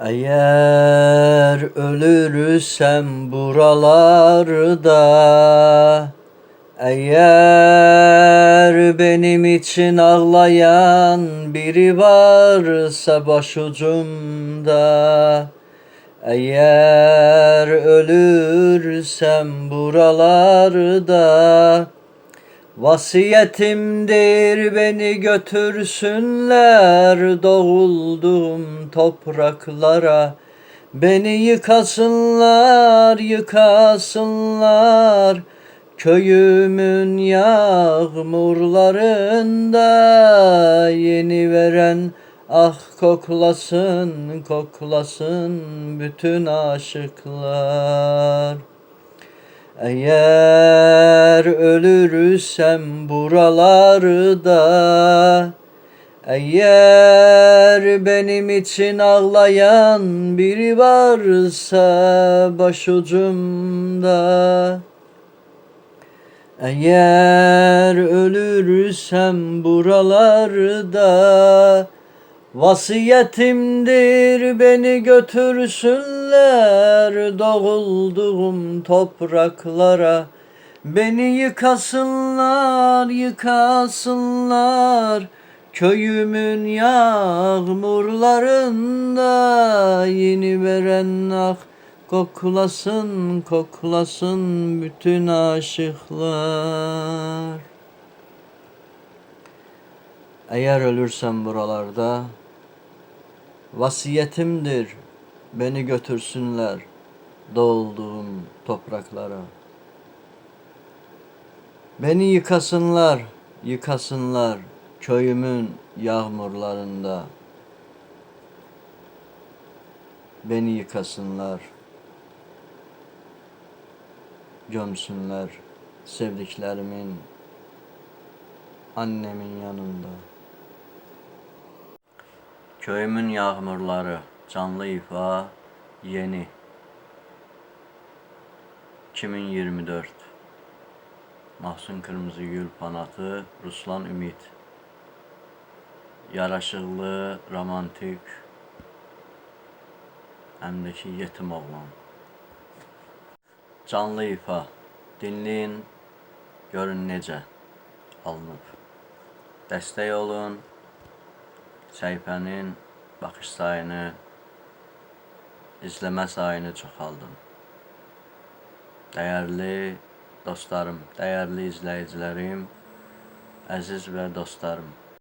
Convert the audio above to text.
Eğer ölürsem buralarda Eğer benim için ağlayan biri varsa başucumda Eğer ölürsem buralarda Vasiyetimdir beni götürsünler doğuldum topraklara. Beni yıkasınlar yıkasınlar Köyümün yağmurlarında. Yeni veren ah koklasın koklasın bütün aşıklar. Eğer ölürsem buralarda Eğer benim için ağlayan biri varsa başucumda Eğer ölürsem buralarda Vasiyetimdir beni götürsünler doğulduğum topraklara Beni yıkasınlar yıkasınlar. Köyümün yağmurlarında Yeni veren ah. Koklasın koklasın bütün aşıklar. Eğer ölürsem buralarda Vasiyetimdir beni götürsünler doğulduğum topraklara. Beni yıkasınlar, yıkasınlar köyümün yağmurlarında. Beni yıkasınlar, gömsünler sevdiklerimin, annemin yanında. Köyümün yağmurları, canlı ifa, yeni. 2024 Mahsun Kırmızıgül Panatı, Ruslan Ümit Yaraşıqlı, romantik, həm də ki yetim oğlan. Canlı ifa, dinləyin, görün necə alınıb. Dəstək olun, səhifənin baxış sayını, izləmə sayını çoxaldın. Dəyərli dostlarım, dəyərli izləyicilərim, əziz və dostlarım.